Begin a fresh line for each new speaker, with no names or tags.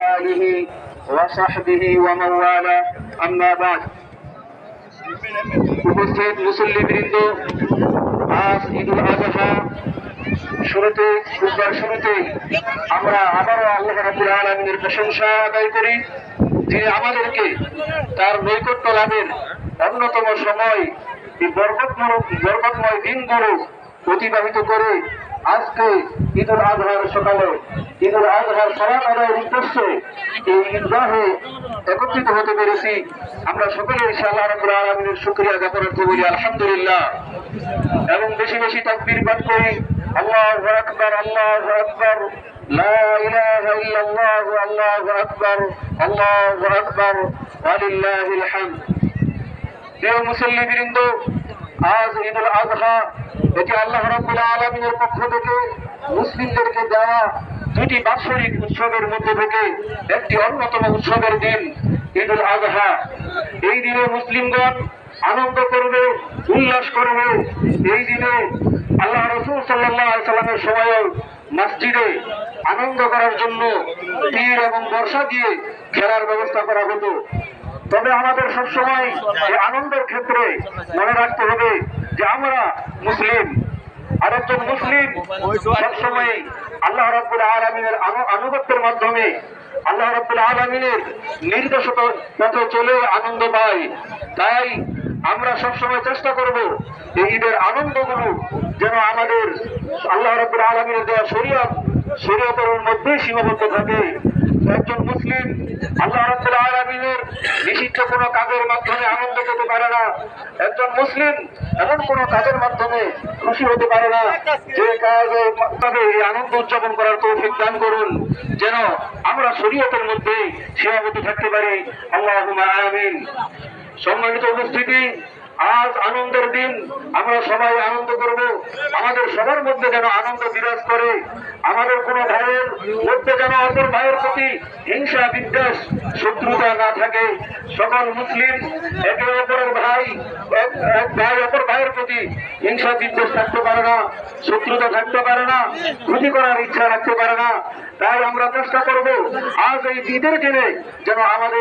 آله وصحبه ومن والاه أما بعد উপস্থিত মুসল্লিবৃন্দ আজ ঈদুল আজহা শুরুতে বুধবার শুরুতেই আমরা আবারও আল্লাহ রাবুল আলমিনের প্রশংসা আদায় করি যিনি আমাদেরকে তার নৈকট্য লাভের অন্যতম সময় এই বরকতময় বরকতময় দিনগুলো অতিবাহিত করে আজকে ঈদুল আজহার সকালে, ঈদুল আজহার সালাত আদায়ের উদ্দেশ্যে এই ঈদগাহে একত্রিত হতে পেরেছি। আমরা সকলে ইনশাআল্লাহ রাব্বুল আলামিনের শুকরিয়া বলি আলহামদুলিল্লাহ। এবং বেশি বেশি তাকবীর পাঠ করি, আল্লাহু আকবার আল্লাহু আকবার মুসল্লিবৃন্দ আজ ঈদুল আজহা এটি আল্লাহ রাব্বুল আলামিনের পক্ষ থেকে মুসলিমদেরকে দেওয়া দুটি বাৎসরিক উৎসবের মধ্যে থেকে একটি অন্যতম উৎসবের দিন ঈদুল আজহা এই দিনে মুসলিমগণ আনন্দ করবে, উল্লাস করবে। এই দিনে আল্লাহ রসুল সাল্লাহ সাল্লামের সময় মসজিদে আনন্দ করার জন্য তীর এবং বর্ষা দিয়ে খেলার ব্যবস্থা করা হতো। তবে আমাদের সবসময় এই আনন্দের ক্ষেত্রে মনে রাখতে হবে যে আমরা মুসলিম। আর একজন মুসলিম সবসময় আল্লাহ রব্বুল আলমিনের আনুগত্যের মাধ্যমে আল্লাহ রব্বুল আলমিনের নির্দেশিত পথে চলে আনন্দ পাই তাই আমরা সবসময় চেষ্টা করব এই ঈদের আনন্দগুলো যেন আমাদের আল্লাহ রব্বুল আলমিনের দেওয়া শরীয়ত, শরীয়তের মধ্যেই সীমাবদ্ধ থাকে। মুসলিম আল্লাহ রাব্বুল আলামিনের নিষিদ্ধ কোনো কাজের মাধ্যমে আনন্দ পেতে পারে না। একজন মুসলিম এমন কোনো কাজের মাধ্যমে খুশি হতে পারে না, যে কাজে তবে এই আনন্দ উদযাপন করার তৌফিক দান করুন। যেন আমরা শরীয়তের মধ্যে সীমাবদ্ধ থাকতে পারি। আল্লাহ আমিন। সম্মানিত উপস্থিতি, আজ আনন্দের দিন, আমরা সবাই আনন্দ করব। আমাদের সবার মধ্যে যেন আনন্দ বিরাজ করে। আমাদের কোনো ভাইয়ের মধ্যে যেন অপর ভাইয়ের প্রতি হিংসা, বিদ্বেষ, শত্রুতা না থাকে। সকল মুসলিম একে অপরের ভাই ভাই, অপর ভাইয়ের প্রতি হিংসা, বিদ্বেষ থাকতে পারে না, শত্রুতা থাকতে পারে না, ক্ষতি করার ইচ্ছা রাখতে পারে না। তাই আমরা চেষ্টা করব আজ এই ঈদের দিনে যেন আমাদের